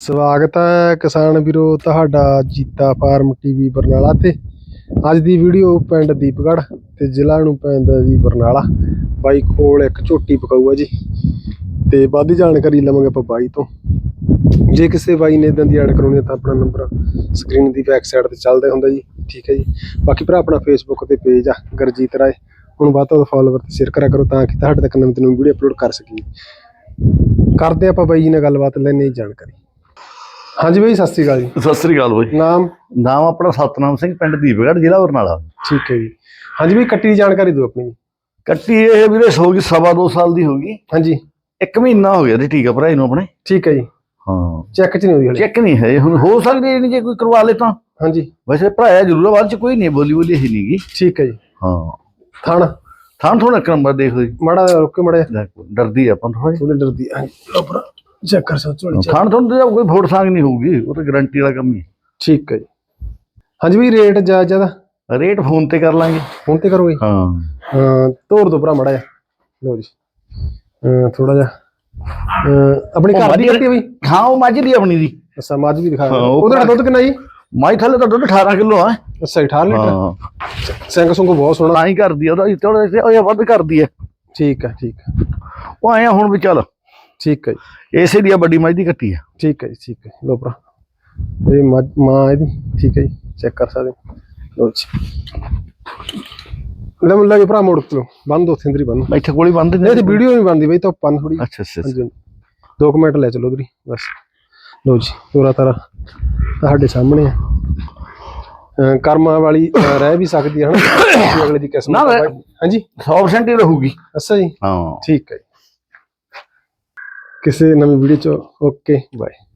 ਸਵਾਗਤ ਹੈ ਕਿਸਾਨ ਵੀਰੋ ਤੁਹਾਡਾ ਜੀਤਾ ਫਾਰਮ ਟੀਵੀ ਬਰਨਾਲਾ ਤੇ। ਅੱਜ ਦੀ ਵੀਡੀਓ ਪਿੰਡ ਦੀਪਗੜ੍ਹ ਤੇ ਜ਼ਿਲ੍ਹਾ ਨੂੰ ਪੈਂਦਾ ਜੀ ਬਰਨਾਲਾ। ਬਾਈ ਕੋਲ ਇੱਕ ਝੋਟੀ ਪਕਾਊ ਆ ਜੀ। ਤੇ ਵੱਧ ਜਾਣਕਾਰੀ ਲਵਾਂਗੇ ਆਪਾਂ ਬਾਈ ਤੋਂ। ਜੇ ਕਿਸੇ ਬਾਈ ਨੇ ਇਦਾਂ ਦੀ ਐਡ ਕਰਾਉਣੀ ਹੈ ਤਾਂ ਆਪਣਾ ਨੰਬਰ ਸਕਰੀਨ ਦੀ ਬੈਕ ਸਾਈਡ ਤੇ ਚੱਲਦਾ ਹੁੰਦਾ ਜੀ। ਠੀਕ ਹੈ ਜੀ। ਬਾਕੀ ਭਰਾ ਆਪਣਾ ਫੇਸਬੁੱਕ ਤੇ ਪੇਜ ਆ, ਗਰਜੀਤ ਰਾਏ। ਹੁਣ ਵੱਧ ਤੋਂ ਵੱਧ ਫਾਲੋਵਰ ਤੇ ਸ਼ੇਅਰ ਕਰਿਆ ਕਰੋ ਤਾਂ ਕਿ ਤੁਹਾਡੇ ਤੱਕ ਨਵੀਂ ਤੋਂ ਨਵੀਂ ਵੀਡੀਓ ਅਪਲੋਡ ਕਰ ਸਕੀਏ। ਕਰਦੇ ਆਪਾਂ ਬਾਈ ਜੀ ਨਾਲ ਗੱਲਬਾਤ ਲੈਣੇ ਜਾਣਕਾਰੀ। ਹਾਂਜੀ ਬਾਈ ਸਤਿ ਸ਼੍ਰੀ ਅਕਾਲ ਜੀ। ਸਤਿ ਸ੍ਰੀ ਅਕਾਲ ਬਾਈ। ਨਾਮ? ਨਾਮ ਆਪਣਾ ਸਤਨਾਮ ਸਿੰਘ ਪਿੰਡ ਦੀਪਗੜ੍ਹ ਜ਼ਿਲ੍ਹਾ ਬਰਨਾਲਾ। ਠੀਕ ਹੈ ਜੀ। ਹਾਂਜੀ ਬਾਈ ਕੱਟੀ ਦੀ ਜਾਣਕਾਰੀ ਦਿਓ ਆਪਣੀ। ਜੀ। ਕੱਟੀ ਇਹ ਵੀਰੇ ਹੋ ਗਈ ਸਵਾ ਦੋ ਸਾਲ ਦੀ ਹੋ ਗਈ। ਹਾਂਜੀ। ਇੱਕ ਮਹੀਨਾ ਹੋ ਗਿਆ ਤੇ ਟੀਕਾ ਭਰਾਈ ਨੂੰ ਆਪਣੇ। ਠੀਕ ਹੈ ਜੀ। ਹਾਂ। ਚੈੱਕ ਚ ਨਹੀਂ ਹੋਈ ਹਲੇ। ਚੈੱਕ ਨਹੀਂ ਹੈ ਹੁਣ ਹੋ ਸਕਦੀ ਨਹੀਂ ਜੇ ਕੋਈ ਕਰਵਾ ਲੇ ਤਾਂ। ਹਾਂਜੀ। ਵੈਸੇ ਭਰਾਇਆ ਜ਼ਰੂਰ ਆ, ਬਾਅਦ ਚ ਕੋਈ ਨਹੀਂ ਬੋਲੀ ਬੋਲੀ ਹੀ ਨਹੀਂਗੀ ਠੀਕ ਹੈ ਜੀ। ਹਾਂ। ਥਣ? ਥਾਂ ਥੋੜਾ ਇੱਕ ਨੰਬਰ ਦੇਖ ਲਓ ਜੀ। ਮਾੜਾ ਰੁਕ ਕੇ ਮੜਾ ਲੈ, ਡਰਦੀ ਆ ਆਪਾਂ ਥੋੜਾ ਥੋੜੀ ਡਰਦੀ। ਹਾਂਜੀ ਲਓ ਭਰਾ। ਚੈੱਕ ਕਰ ਸੋ ਝੋਲੀ check। ਥਾਂ ਤੋਂ ਕੋਈ ਫੋੜ ਸਾਂਗ ਨਹੀਂ ਹੋਊਗੀ ਉਹ ਤਾਂ ਗਾਰੰਟੀ ਵਾਲਾ ਕੰਮ ਹੀ ਠੀਕ ਹੈ ਜੀ। ਹਾਂਜੀ ਬਾਈ ਰੇਟ ਜ਼ਿਆਦਾ ਹੈ। ਰੇਟ ਫੋਨ ਤੇ ਕਰ ਲਾਂਗੇ। ਹੁਣ ਤੇ ਕਰੋਗੇ? ਹਾਂ। ਤੋੜ ਦੋ ਭਰਾ ਮੜਾ ਜਾ ਲਓ ਜੀ। ਥੋੜਾ ਜਿਹਾ। ਆਪਣੀ ਉਹ ਘਰ ਦੀ ਵਧੀਆ- ਕੱਟੀ ਬਈ ਹਾਂ ਉਹ ਮੱਝ ਦੀ ਆਪਣੀ ਦੀ। ਅੱਛਾ ਮੱਝ ਵੀ ਦਿਖਾ ਹਾਂ, ਉਹ ਉਹਦਾ ਦੁੱਧ ਕਿੰਨਾ ਜੀ? ਮਾਈ ਥੱਲੇ ਤਾਂ ਦੁੱਧ 18 ਕਿਲੋ ਆ। ਅੱਛਾ 18 ਲੀਟਰ? ਹਾਂ। ਸਿੰਘ ਸੁੰਗ ਬਹੁਤ ਸੋਹਣਾ। ਤਾਂ ਹੀ ਕਰਦੀ ਆ ਉਹਦਾ ਥੋੜਾ ਜਿਹਾ ਵੱਧ ਕਰਦੀ ਆ। ਠੀਕ ਹੈ ਠੀਕ ਹੈ। ਉਹ ਆਇਆ ਹੁਣ ਵੀ ਚੱਲ। ਠੀਕ ਹੈ ਜੀ। ਇਸੇ ਦੀ ਆ ਵੱਡੀ ਮੱਝ ਦੀ ਕੱਟੀ ਆ। ਠੀਕ ਹੈ ਜੀ ਠੀਕ ਹੈ। ਲੋ ਭਰਾ। ਇਹ ਮਾਂ ਇਹਦੀ ਠੀਕ ਹੈ ਜੀ। ਚੈੱਕ ਕਰ ਸਕਦੇ। ਲਓ ਜੀ। ਲੈ ਮੁੱਲਾ ਜੀ ਭਰਾ ਮੋੜ ਲਓ। ਬੰਦ ਦੋ ਸਿੰਦਰੀ ਬੰਦ ਮੈਂ ਇੱਥੇ ਕੋਲੀ ਬੰਦ ਨਹੀਂ ਤੇ ਵੀਡੀਓ ਨਹੀਂ ਬਣਦੀ ਬਈ ਤਾਂ ਪੰਨ ਥੋੜੀ ਅੱਛਾ ਅੱਛਾ। ਦੋ ਕੁ ਮਿੰਟ ਲੈ ਚਲੋ ਉਧਰੀ ਬਸ। ਲਓ ਜੀ ਤੋਰਾ ਤਾਰਾ ਤੁਹਾਡੇ ਸਾਹਮਣੇ ਆ। ਕਰਮਾਂ ਵਾਲੀ ਰਹਿ ਵੀ ਸਕਦੀ ਹੈ ਹਨਾ? ਅਗਲੇ ਦੀ ਕਿਸਮਤ। ਹਾਂਜੀ? 100% ਹੀ ਰਹੂਗੀ। ਅੱਛਾ ਜੀ। ਹਾਂ। ਠੀਕ ਹੈ ਕਿਸੇ ਨਵੀਂ ਵੀਡੀਓ ਚ। Okay bye